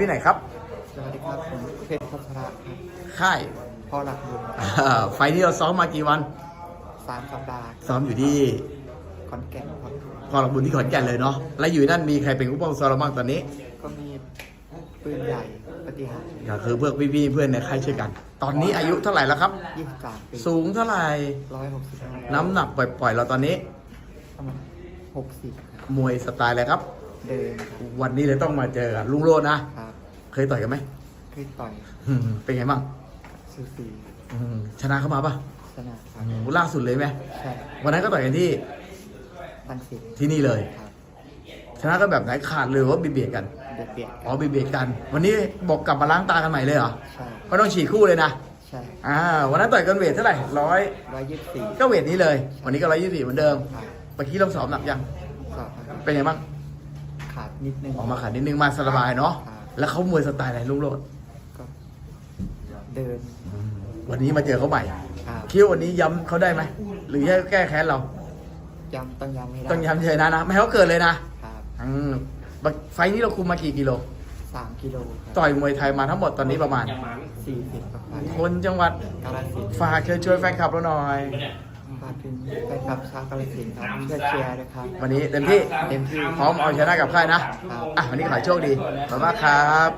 ที่ไหนครับ สวัสดีครับผมเพชรพัชระครับค่ายพ่อหลักบุญอ่าไฟล์ที่เราซ้อมมากี่วันสามสัปดาห์ซ้อมอยู่ที่ขอนแก่นครับพอหลักบุญที่ขอนแก่นเลยเนาะแล้วอยู่นั่นมีใครเป็นผู้ป้องซ้อมเราบ้างตอนนี้ก็มีปืนใหญ่ปฏิหารก็คือเพื่อนพี่ๆเพื่อนในค่ายช่วยกัน ตอนนี้อายุเท่าไหร่แล้วครับ ยี่สิบสามปีสูงเท่าไหร่ร้อยหกสิบห้าน้ำหนักปล่อยๆเราตอนนี้ ประมาณหกสิบมวยสไตล์อะไรครับ เดินครับวันนี้เลยต้องมาเจอกับลุงโรจน์นะ ครับ เคยต่อยกันไหมเคยต่อยอืมเป็นไงบ้างซูซีอืมชนะเข้ามาปะชนะครับอืมล่าสุดเลยไหมใช่วันนั้นก็ต่อยกันที่ตั้งสิบที่นี่เลย ครับชนะก็แบบไหนขาดเลยว่าเบียดๆกันเบียดเบียดอ๋อเบียดๆกัน วันนี้บอกกลับมาล้างตากันใหม่เลยเหรอใช่ก็ต้องฉีกคู่เลยนะใช่อ่าวันนั้นต่อยกันเวทเท่าไหร่ร้อยร้อยยี่สิบสี่ก็เวทนี้เลย วันนี้ก็ร้อยยี่สิบเหมือนเดิมครับเมื่อกี้เราสอบหนักยังสอบครับเป็นไงบ้างขาดนิดนึงออกมาขาดนิดนึงมาสบายเนาะครับ แล้วเขามวยสไตล์อะไรลุงโรดก็เดิน วันนี้มาเจอเขาใหม่ครับคิดว่าวันนี้ย้ำเขาได้ไหม หรือแค่แก้แค้นเราย้ำต้องย้ำให้ได้ต้องย้ำเฉยนะนะ ไม่ให้เขาเกิดเลยนะครับอืมไฟล์นี้เราคุมมากี่กิโลสามกิโลครับต่อยมวยไทยมาทั้งหมดตอนนี้ประมาณสี่สิบประมาณคนจังหวัดกาลสินธุ์ฝากเชิญชวนแฟนคลับเราหน่อยฝากถึงแฟนคลับชาวกาลสินธุ์ครับช่วยเชียร์นะครับ วันนี้เต็มที่เต็มที่ พร้อมเอาชนะกับค่ายนะ อะ วันนี้ขอให้โชคดีขอบคุณมากครับ